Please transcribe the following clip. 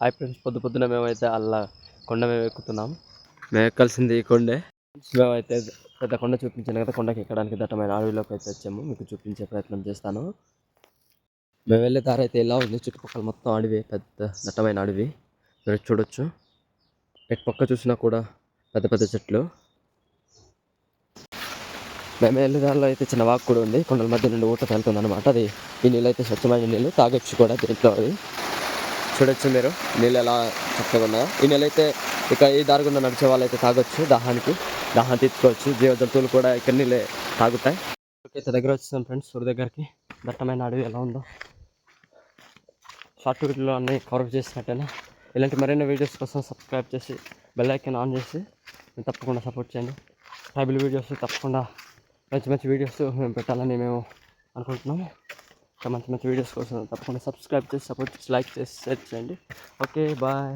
Hi friends పొద్దు పొద్దున మేమైతే అలా కొండ మేము ఎక్కుతున్నాం. మేము ఎక్కాల్సింది ఈ కొండే. మేమైతే పెద్ద కొండ చూపించాను కదా కొండకి ఎక్కడానికి దట్టమైన అడవిలోకి అయితే వచ్చాము. మీకు చూపించే ప్రయత్నం చేస్తాను. మేము వెళ్ళే దారి అయితే ఇలా ఉంది? చుట్టుపక్కల మొత్తం అడవి పెద్ద దట్టమైన అడవి. మీరు చూడొచ్చు. ఎటు పక్క చూసినా కూడా పెద్ద పెద్ద చెట్లు. మేము వెళ్ళే దారిలో అయితే చిన్న వాక్ కూడా ఉంది. కొండల మధ్య నుండి ఊట వెళ్తుంది అనమాట అది ఈ నీళ్ళు అయితే స్వచ్ఛమైన నీళ్ళు తాగొచ్చు కూడా దీంట్లో అది. చూడొచ్చు మీరు. నీళ్ళు ఎలా చక్కగా ఉన్నాయో. ఈ నెల అయితే ఇక ఈ దారి గుండా నడిచే వాళ్ళు అయితే తాగొచ్చు. దాహానికి దాహాన్ని తీర్చుకోవచ్చు జీవ జంతువులు కూడా ఇక్కడ నీళ్ళే తాగుతాయి. అయితే దగ్గర వచ్చేసాం ఫ్రెండ్స్ ఊరి దగ్గరికి. దట్టమైన అడవి ఎలా ఉందో. షార్ట్ వీడియోలో అన్ని కవర్ చేసినట్టేనా. ఇలాంటి మరిన్ని వీడియోస్ కోసం సబ్స్క్రైబ్ చేసి బెల్ ఐకన్ ఆన్ చేసి మీరు తప్పకుండా సపోర్ట్ చేయండి. ట్రైబల్ వీడియోస్ తప్పకుండా మంచి మంచి వీడియోస్ మేము పెట్టాలని మేము అనుకుంటున్నాము. ఇంకా మంచి మంచి వీడియోస్ కోసం తప్పకుండా సబ్స్క్రైబ్ చేసి సపోర్ట్ చేసి లైక్ చేసి షేర్ చేయండి. Okay bye